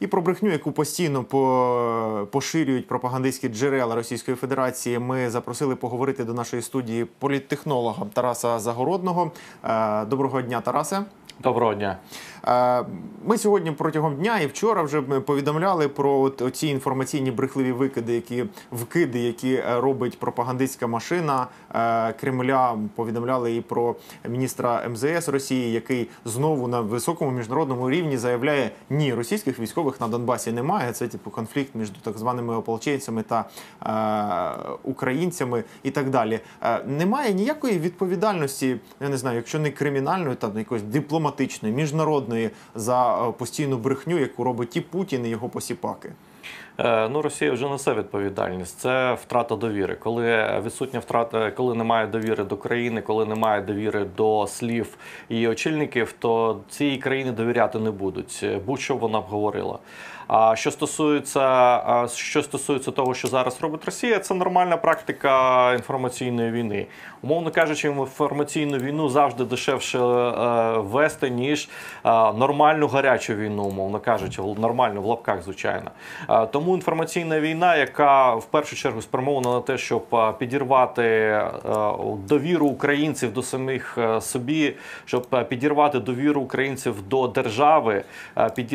І про брехню, яку постійно поширюють пропагандистські джерела Російської Федерації, ми запросили поговорити до нашої студії політтехнолога Тараса Загородного. Е, Доброго дня, Тарасе. Доброго дня. Е, Ми сьогодні протягом дня і вчора вже повідомляли про от ці інформаційні брехливі викиди, які вкиди, які е, робить пропагандистська машина е, Кремля. Повідомляли і про міністра МЗС Росії, який знову на високому міжнародному рівні заявляє: ні, російських військових на Донбасі немає. Це типу конфлікт між так званими ополченцями та е, українцями і так далі. Е, Немає ніякої відповідальності, я не знаю, якщо не кримінальної, там якоїсь дипломатичної, міжнародної за е, постійну брехню, яку робить і Путін, і його посіпаки. Е, Ну, Росія вже несе відповідальність. Це втрата довіри. Коли відсутня втрата, коли немає довіри до країни, коли немає довіри до слів її очільників, то цієї країни довіряти не будуть. Будь-що вона б говорила. А що стосується, що стосується того, що зараз робить Росія, це нормальна практика інформаційної війни. Умовно кажучи, інформаційну війну завжди дешевше е, вести, ніж е, нормальну гарячу війну, умовно кажучи, нормальну в лапках, звичайно. Е, Тому інформаційна війна, яка в першу чергу спрямована на те, щоб підірвати довіру українців до самих собі, щоб підірвати довіру українців до держави, під,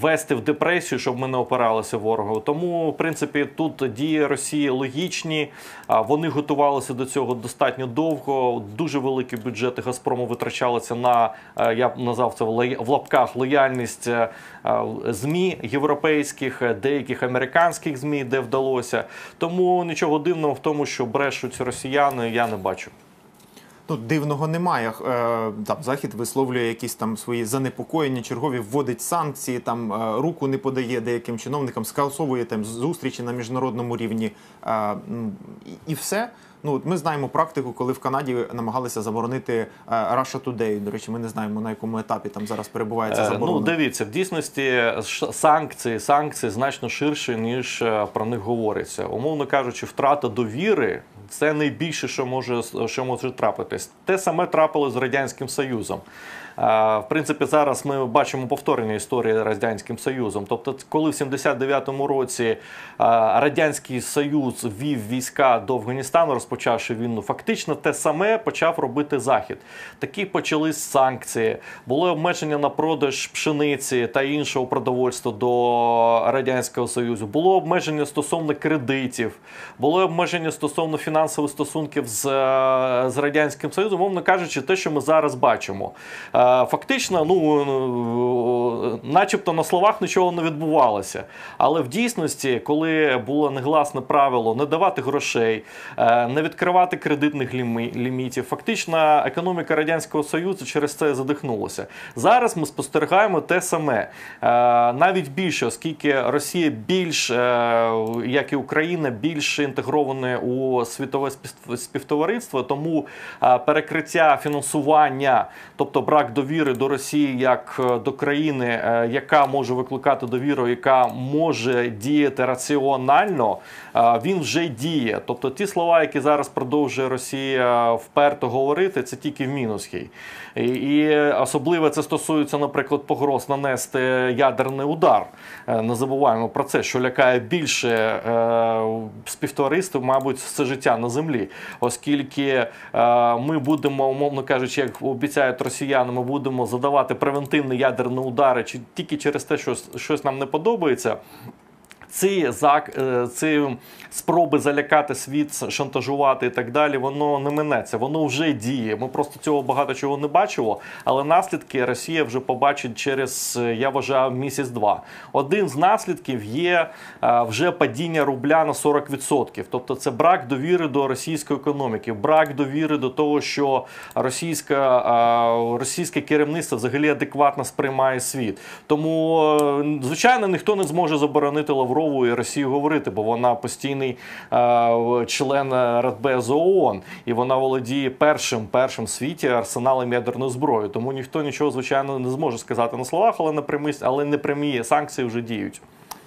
ввести в депресію, щоб ми не опиралися ворогу. Тому, в принципі, тут дії Росії логічні. Вони готувалися до цього достатньо довго. Дуже великі бюджети Газпрому витрачалися на е, я б назвав це в лапках лояльність е, е, змі європейських, деяких американських змі, де вдалося. Тому нічого дивного в тому, що брешуть росіяни, я не бачу. Ну, дивного немає. Там захід висловлює якісь там свої занепокоєння, чергові вводить санкції, там руку не подає деяким чиновникам, скасовує там зустрічі на міжнародному рівні. І все. Ну, от ми знаємо практику, коли в Канаді намагалися заборонити е, Russia Today. До речі, ми не знаємо на якому етапі там зараз перебуває ця Е, заборона. Ну, дивіться, в дійсності санкції, санкції значно ширше, ніж е, про них говориться. Умовно кажучи, втрата довіри це найбільше, що може що може трапитись. Те саме трапилось з радянським союзом. В принципі, зараз ми бачимо повторення історії з радянським союзом. Тобто, коли в 79-му році радянський союз ввів війська до Афганістану, розпочавши війну, фактично те саме почав робити захід. Такі почались санкції, були обмеження на продаж пшениці та іншого продовольства до радянського союзу. Було обмеження стосовно кредитів, були обмеження стосовно фінансових стосунків з, е, з радянським союзом, мовно кажучи, те, що ми зараз бачимо. Е, Фактично, ну е, начебто на словах нічого не відбувалося. Але в дійсності, коли було негласне правило не давати грошей, не відкривати кредитних лімі- лімітів, фактично економіка радянського союзу через це задихнулася. Зараз ми спостерігаємо те саме, Е, навіть більше, оскільки Росія більш, е, як і Україна, більш інтегрована у світове спів- співтовариство, тому е, перекриття фінансування, тобто брак довіри до Росії як до країни, яка може викликати довіру, яка може діяти раціонально, він вже діє. Тобто ті слова, які зараз продовжує Росія вперто говорити, це тільки в мінус їй. І, особливо це стосується, наприклад, погроз нанести ядерний удар. Е, Не забуваємо про це, що лякає більше е, співтовариств, мабуть, все життя на землі, оскільки е, ми будемо, умовно кажучи, як обіцяють росіяни, ми будемо задавати превентивні ядерні удари чи тільки через те, що щось нам не подобається. Ці зак, е, ці спроби залякати світ, шантажувати і так далі, воно не минеться, воно вже діє. Ми просто цього багато чого не бачимо, але наслідки Росія вже побачить через, е, я вважаю, місяць-два. Один з наслідків є е, вже падіння рубля на 40%. Тобто це брак довіри до російської економіки, брак довіри до того, що російська, російське керівництво взагалі адекватно сприймає світ. Тому, звичайно, ніхто не зможе заборонити Лаврову і Росію говорити, бо вона постійний е, член Радбезу ООН, і вона володіє першим першим в світі арсеналом ядерної зброї. Тому ніхто нічого звичайно не зможе сказати на словах, але не прямі, але не прямі санкції вже діють.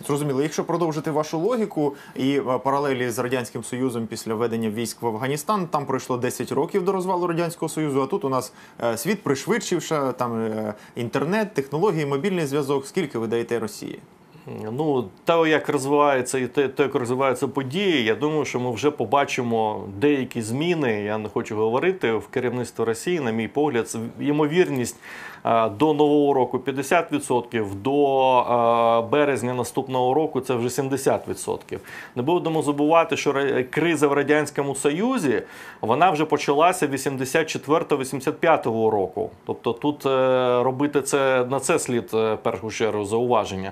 Зрозуміло, якщо продовжити вашу логіку і е, паралелі з радянським союзом після введення військ в Афганістан, там пройшло 10 років до розвалу радянського союзу. А тут у нас е, світ пришвидшився, там е, інтернет, технології, мобільний зв'язок. Скільки ви даєте Росії? Ну, те, як розвивається і те, те, як розвиваються події, я думаю, що ми вже побачимо деякі зміни. Я не хочу говорити в керівництво Росії, на мій погляд, ймовірність до нового року 50%, до е, березня наступного року це вже 70%. Не будемо забувати, що криза в радянському союзі вона вже почалася 84-85 року. Тобто тут е, робити це на це слід е, першу чергу зауваження.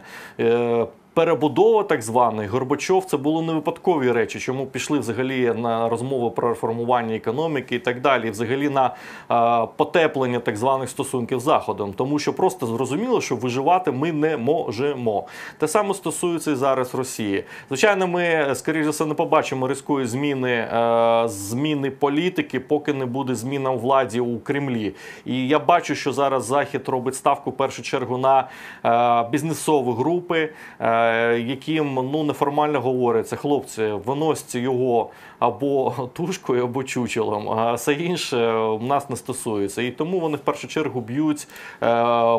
Перебудова так званий Горбачов це були не випадкові речі, чому пішли взагалі на розмови про реформування економіки і так далі, взагалі на е, потеплення так званих стосунків з Заходом, тому що просто зрозуміло, що виживати ми не можемо. Те саме стосується і зараз Росії. Звичайно, ми скоріш за все не побачимо різкої зміни е, зміни політики, поки не буде зміна у владі у Кремлі. І я бачу, що зараз Захід робить ставку в першу чергу на е, бізнесові групи, е, яким ну неформально говориться, хлопці, виносьте його або тушкою, або чучелом, а все інше в нас не стосується. І тому вони в першу чергу б'ють е,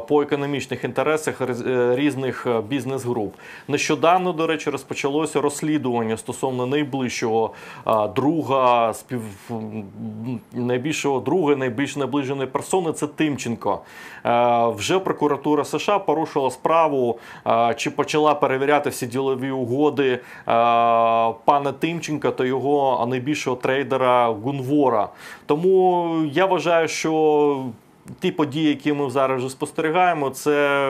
по економічних інтересах е, різних е, бізнес-груп. Нещодавно, до речі, розпочалося розслідування стосовно найближчого друга, спів найбільшого друга, найбільш наближеної персони це Тимченко. Вже прокуратура США порушила справу, чи почала перевіряти всі ділові угоди пана Тимченка та його найбільшого трейдера Гунвора. Тому я вважаю, що. Ті події, які ми зараз вже спостерігаємо, це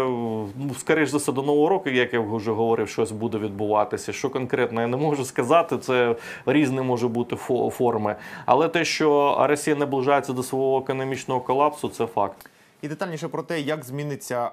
ну, скоріш за все до нового року, як я вже говорив, щось буде відбуватися. Що конкретно я не можу сказати, це різні може бути фо- форми. Але те, що Росія наближається до свого економічного колапсу, це факт. І детальніше про те, як зміниться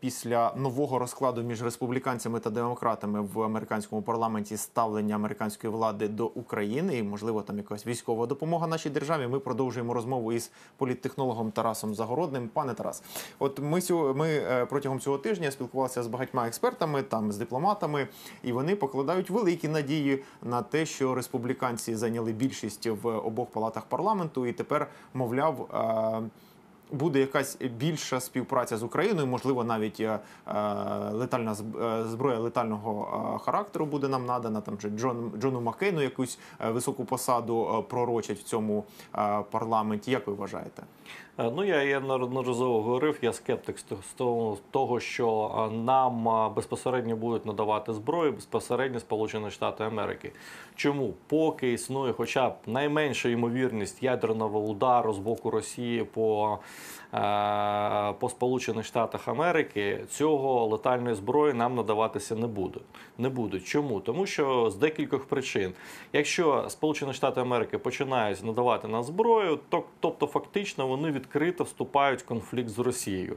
після нового розкладу між республіканцями та демократами в американському парламенті ставлення американської влади до України і, можливо, там якась військова допомога нашій державі. Ми продовжуємо розмову із політтехнологом Тарасом Загородним. Пане Тарас, от ми сьо- ми е, протягом цього тижня спілкувалися з багатьма експертами, там з дипломатами, і вони покладають великі надії на те, що республіканці зайняли більшість в обох палатах парламенту, і тепер, мовляв. Буде якась більша співпраця з Україною, можливо, навіть е, е, летальна е, зброя летального характеру буде нам надана. Там же Джон Джону Маккейну якусь високу посаду пророчать в цьому парламенті. Як ви вважаєте? Ну, я, я неодноразово говорив, я скептик з того- що нам безпосередньо будуть надавати зброю безпосередньо Сполучені Штати Америки. Чому? Поки існує хоча б найменша ймовірність ядерного удару з боку Росії по, по Сполучених Штатах Америки, цього летальної зброї нам надаватися не буде. Не буде. Чому? Тому що з декількох причин. Якщо Сполучені Штати Америки починають надавати нам зброю, то тобто фактично вони відкрито вступають в конфлікт з Росією.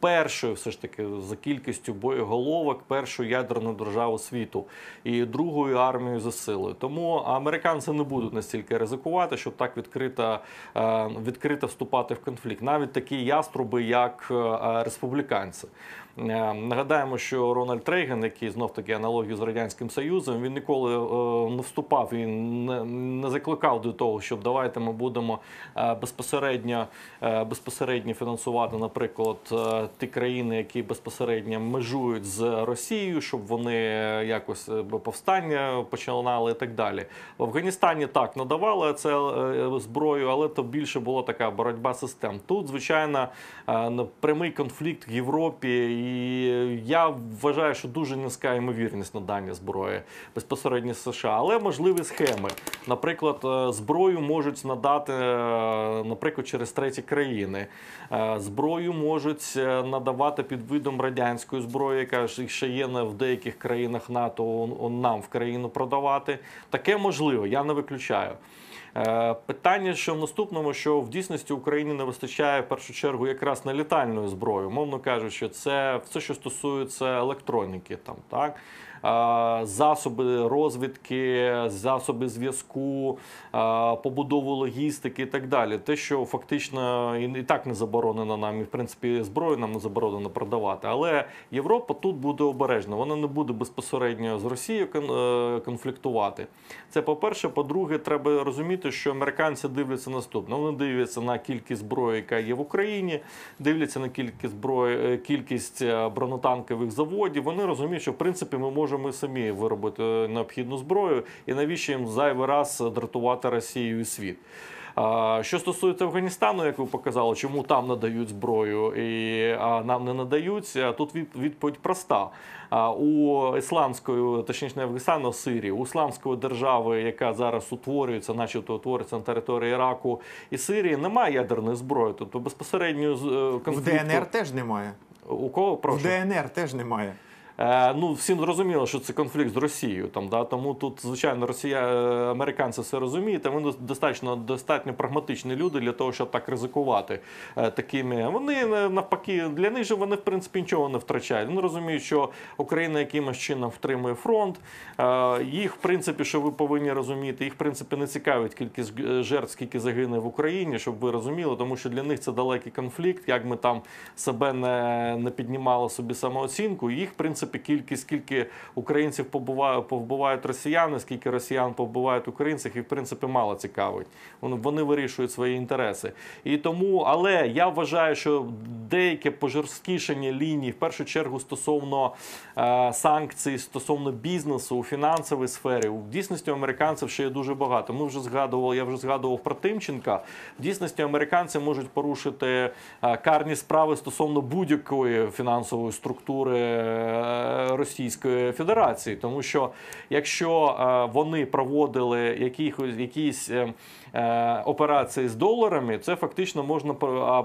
Першою, все ж таки, за кількістю боєголовок, першою ядерною державою світу і другою армією за силою. Тому американці не будуть настільки ризикувати, щоб так відкрито, е, відкрито вступати в конфлікт. Навіть такі яструби, як е, республіканці. Е, Нагадаємо, що Рональд Рейган, який знов таки аналогію з радянським Союзом, він ніколи не вступав і не, закликав до того, щоб давайте ми будемо безпосередньо, безпосередньо фінансувати, наприклад, ті країни, які безпосередньо межують з Росією, щоб вони якось е, повстання починали і так далі. В Афганістані так надавали це е, зброю, але то більше була така боротьба систем. Тут, звичайно, е, прямий конфлікт в Європі, і я вважаю, що дуже низька ймовірність надання зброї безпосередньо США, але можливі схеми. Наприклад, зброю можуть надати, наприклад, через треті країни. Зброю можуть надавати під видом радянської зброї, яка ж ще є в деяких країнах НАТО нам в країну продавати. Таке можливо, я не виключаю. Е, Питання, що в наступному, що в дійсності Україні не вистачає в першу чергу якраз на літальної зброї, мовно кажучи, це все, що стосується електроніки, там так засоби розвідки, засоби зв'язку, побудову логістики і так далі. Те, що фактично і так не заборонено нам, і в принципі зброю нам не заборонено продавати. Але Європа тут буде обережна. Вона не буде безпосередньо з Росією е, конфліктувати. Це по-перше. По-друге, треба розуміти, що американці дивляться наступне. Вони дивляться на кількість зброї, яка є в Україні, дивляться на кількість зброї, е, кількість е, бронетанкових заводів. Вони розуміють, що в принципі ми можемо і самі виробити необхідну зброю, і навіщо їм зайвий раз дратувати Росію і світ. Що стосується Афганістану, як ви показали, чому там надають зброю і нам не надають, тут відповідь проста. У ісламської, точніше не Афганістану, Сирії, у ісламської держави, яка зараз утворюється, начебто утворюється на території Іраку і Сирії, немає ядерної зброї. Тобто безпосередньо е, В. ДНР теж немає. У кого прошу? В ДНР теж немає. Е, ну, всім зрозуміло, що це конфлікт з Росією. Там, да? Тому тут, звичайно, Росія, е, американці все розуміють, вони достатньо, достатньо прагматичні люди для того, щоб так ризикувати е, такими. Вони навпаки, для них же вони в принципі нічого не втрачають. Вони розуміють, що Україна якимось чином втримує фронт. Їх, в принципі, що ви повинні розуміти, їх в принципі не цікавить кількість жертв, скільки загине в Україні, щоб ви розуміли, тому що для них це далекий конфлікт. Як ми там себе не, не піднімали собі самооцінку, їх в принципі кількість, скільки українців побуває, повбивають росіяни, скільки росіян повбивають українців, і в принципі мало цікавить. Вони, вони вирішують свої інтереси. І тому, але я вважаю, що деяке пожорсткішення ліній, в першу чергу стосовно е, санкцій, стосовно бізнесу у фінансовій сфері, в дійсності американців ще є дуже багато. Ми вже згадували, я вже згадував про Тимченка. В дійсності американці можуть порушити е, карні справи стосовно будь-якої фінансової структури е, Російської Федерації, тому що якщо е, вони проводили якісь е, е, операції з доларами, це фактично можна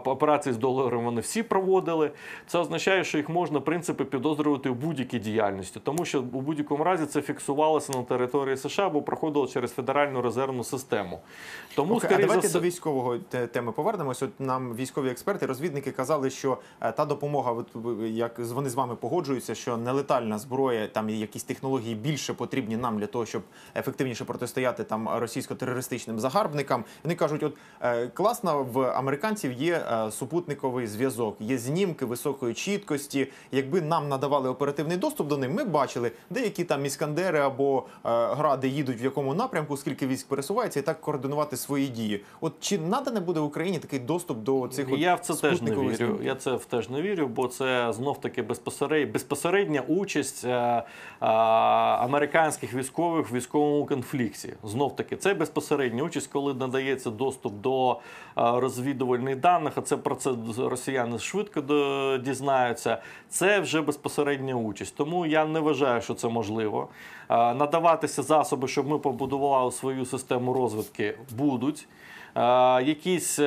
операції з доларами вони всі проводили. Це означає, що їх можна в принципі підозрювати в будь-якій діяльності, тому що у будь-якому разі це фіксувалося на території США, бо проходило через федеральну резервну систему. Тому Окей, а скоріше за давайте все... до військового теми повернемось. От нам військові експерти, розвідники казали, що е, та допомога, як вони з вами погоджуються, що нелетальна зброя, там якісь технології більше потрібні нам для того, щоб ефективніше протистояти там російсько-терористичним загарбникам. Вони кажуть, от е, класно в американців є е, супутниковий зв'язок, є знімки високої чіткості. Якби нам надавали оперативний доступ до них, ми б бачили деякі там іскандери або е, гради їдуть в якому напрямку, скільки військ пересувається, і так координувати свої дії. От чи надане буде Україні такий доступ до цих от Я в це теж не вірю. знімків? Я це в теж не вірю, бо це знов таки безпосередня, безпосередня участь е, е, американських військових в військовому конфлікті. Знов таки, це безпосередня участь, коли надається доступ до е, розвідувальних даних. А це про це росіяни швидко дізнаються. Це вже безпосередня участь. Тому я не вважаю, що це можливо. Е, Надаватися засоби, щоб ми побудували свою систему розвідки, будуть. Е, якісь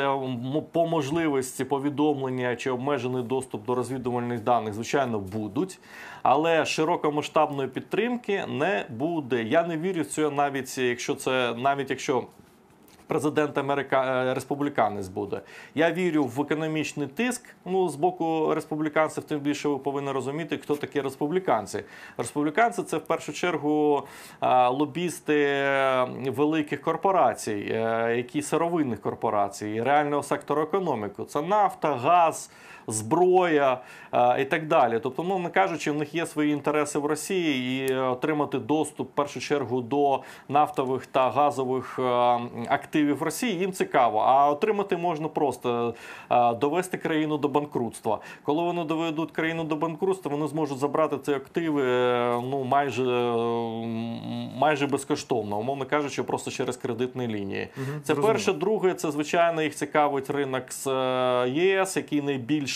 по можливості повідомлення чи обмежений доступ до розвідувальних даних, звичайно, будуть, але широкомасштабної підтримки не буде. Я не вірю в це навіть якщо це навіть якщо. Президент Америка е, республіканець буде. Я вірю в економічний тиск. Ну з боку республіканців, тим більше ви повинні розуміти, хто такі республіканці. Республіканці це в першу чергу е, лобісти е, великих корпорацій, які сировинних корпорацій, реального сектору економіки. Це нафта, газ. Зброя е, і так далі. Тобто, ну не кажучи, в них є свої інтереси в Росії і отримати доступ в першу чергу до нафтових та газових е, активів Росії їм цікаво. А отримати можна просто е, довести країну до банкрутства. Коли вони доведуть країну до банкрутства, вони зможуть забрати ці активи ну майже майже безкоштовно, умовно кажучи, просто через кредитні лінії. Це зрозуміло. перше. Друге, це звичайно їх цікавить ринок з ЄС, який найбільш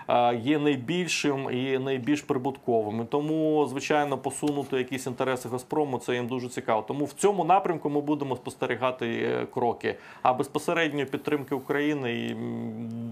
є найбільшим і найбільш прибутковим. І тому, звичайно, посунути якісь інтереси Газпрому це їм дуже цікаво. Тому в цьому напрямку ми будемо спостерігати е, кроки. А безпосередньо підтримки України і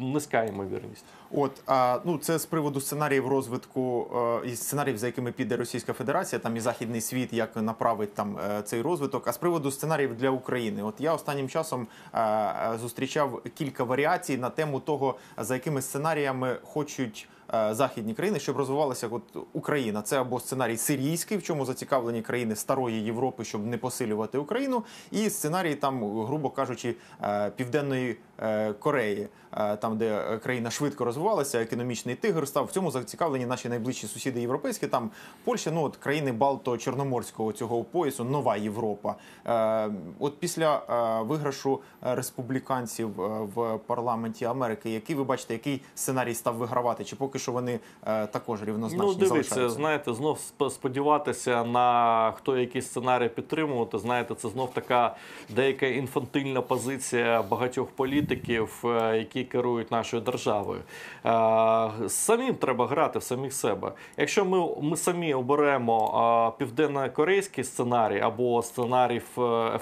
низька ймовірність. От а, ну це з приводу сценаріїв розвитку е, і сценаріїв, за якими піде Російська Федерація, там і західний світ, як направить там е, цей розвиток. А з приводу сценаріїв для України, от я останнім часом е, е, зустрічав кілька варіацій на тему того, за якими сценаріями хочуть е, західні країни, щоб розвивалася от Україна. Це або сценарій сирійський, в чому зацікавлені країни старої Європи, щоб не посилювати Україну, і сценарій там, грубо кажучи, е, південної е, Кореї, е, там де е, країна швидко розвивалася, економічний тигр став. В цьому зацікавлені наші найближчі сусіди європейські. Там Польща, ну от країни Балто-Чорноморського цього поясу, нова Європа. Е, От після е, виграшу е, республіканців е, в парламенті Америки, який ви бачите, який сценарій став вигравати? Чи поки що вони е, також рівнозначні Ну, дивіться, залишаються? знаєте, знов сподіватися на хто якийсь сценарій підтримувати. Знаєте, це знов така деяка інфантильна позиція багатьох політиків, е, які керують нашою державою. Е, Самим треба грати в самих себе. Якщо ми, ми самі оберемо південно-корейський сценарій або сценарій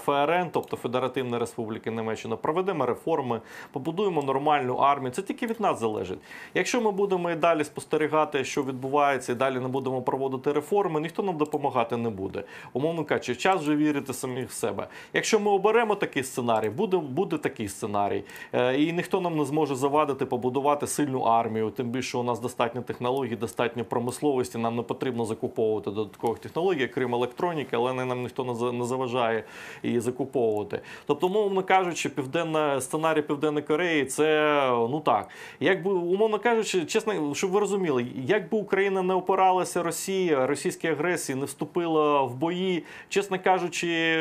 ФРН, тобто Федеративної Республіки Німеччина, проведемо реформи, побудуємо нормальну армію. Це тільки від нас залежить. Якщо ми будемо і далі спостерігати, що відбувається, і далі не будемо проводити реформи, ніхто нам допомагати не буде. Умовно кажучи, час вже вірити самих в себе. Якщо ми оберемо такий сценарій, буде, буде такий сценарій, Е, і ніхто нам не зможе завадити побудувати сильну армію. Тим більше у нас достатньо технологій, достатньо промисловості. Нам не потрібно закуповувати додаткових технологій, крім електроніки, але нам ніхто не заважає її закуповувати. Тобто, умовно кажучи, південна сценарій Південної Кореї це ну так. Якби умовно кажучи, чесно, щоб ви розуміли, якби Україна не опиралася Росії, російській агресії, не вступила в бої, чесно кажучи,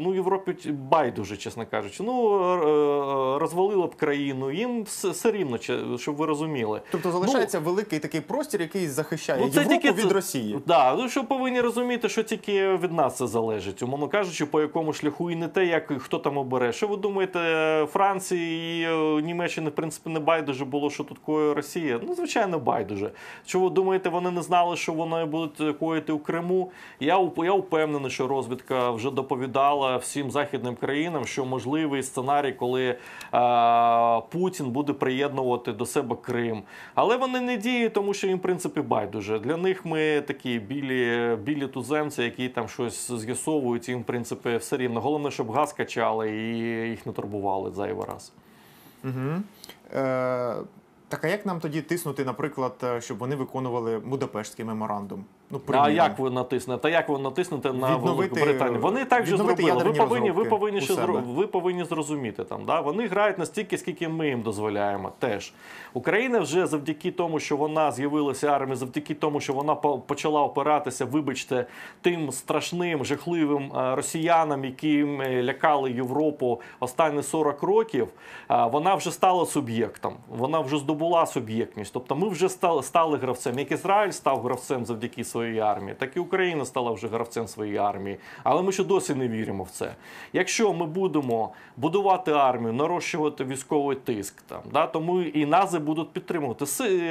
ну Європі байдуже, чесно кажучи, ну е, розвалила б країну. Їм все, рівно, щоб ви розуміли. Тобто залишається великий такий простір, який захищає Ну, це Європу тільки від Росії. Да, ну що повинні розуміти, що тільки від нас це залежить. Умовно кажучи, по якому шляху і не те, як хто там обере. Що ви думаєте, Франції і е, Німеччини, в принципі, не байдуже було, що тут коїть Росія? Ну, звичайно, байдуже. Що ви думаєте, вони не знали, що вони будуть коїти у Криму? Я я впевнений, що розвідка вже доповідала всім західним країнам, що можливий сценарій, коли е, Путін буде приєднувати до себе Крим. Але вони не діють, тому що їм, в принципі, байдуже. Для них ми такі білі, білі туземці, які там щось з'ясовують, їм, в принципі, все рівно. Головне, щоб газ качали і їх не турбували зайвий раз. Угу. Так а як нам тоді тиснути, наприклад, е, щоб вони виконували Будапештський меморандум? Ну, А як ви натиснете? Та як ви натиснете на Велику Британію? Вони так же зробили. Ви повинні, ви повинні ще зро- ви повинні зрозуміти там. Да? Вони грають настільки, скільки ми їм дозволяємо. Теж Україна вже завдяки тому, що вона з'явилася армія, завдяки тому, що вона почала опиратися, вибачте, тим страшним, жахливим е, росіянам, які лякали Європу останні 40 років. Вона вже стала суб'єктом. Вона вже здобула суб'єктність. Тобто ми вже стали, стали гравцем. Як Ізраїль став гравцем завдяки своїй армії, так і Україна стала вже гравцем своєї армії. Але ми ще досі не віримо в це. Якщо ми будемо будувати армію, нарощувати військовий тиск, там да, то ми і нази будуть підтримувати.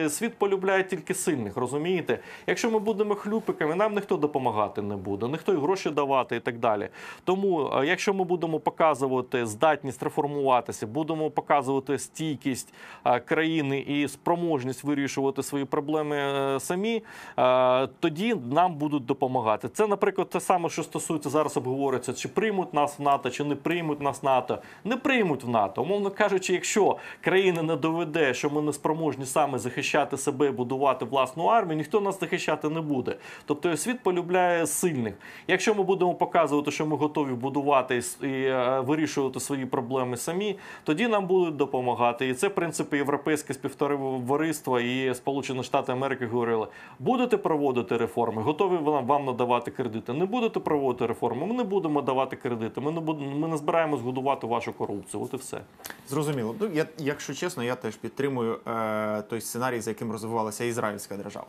Світ полюбляє тільки сильних, розумієте? Якщо ми будемо хлюпиками, нам ніхто допомагати не буде, ніхто і гроші давати і так далі. Тому, е, якщо ми будемо показувати здатність реформуватися, будемо показувати стійкість е, країни і спроможність вирішувати свої проблеми е, самі, е, тоді нам будуть допомагати. Це, наприклад, те саме, що стосується зараз, обговорюється, чи приймуть нас в НАТО, чи не приймуть нас в НАТО. Не приймуть в НАТО. Умовно кажучи, якщо країна не доведе, що ми не спроможні саме захищати себе будувати власну армію, ніхто нас захищати не буде. Тобто світ полюбляє сильних. Якщо ми будемо показувати, що ми готові будувати і, е, вирішувати свої проблеми самі, тоді нам будуть допомагати. І це, в принципі, європейське співтовариство і Сполучені Штати Америки говорили: будете проводити реформи, готові вам вам надавати кредити. Не будете проводити реформи, ми не будемо давати кредити. Ми не будемо, ми не збираємось годувати вашу корупцію. От і все. Зрозуміло. Ну, я, якщо чесно, я теж підтримую е, той сценарій, за яким розвивалася ізраїльська держава.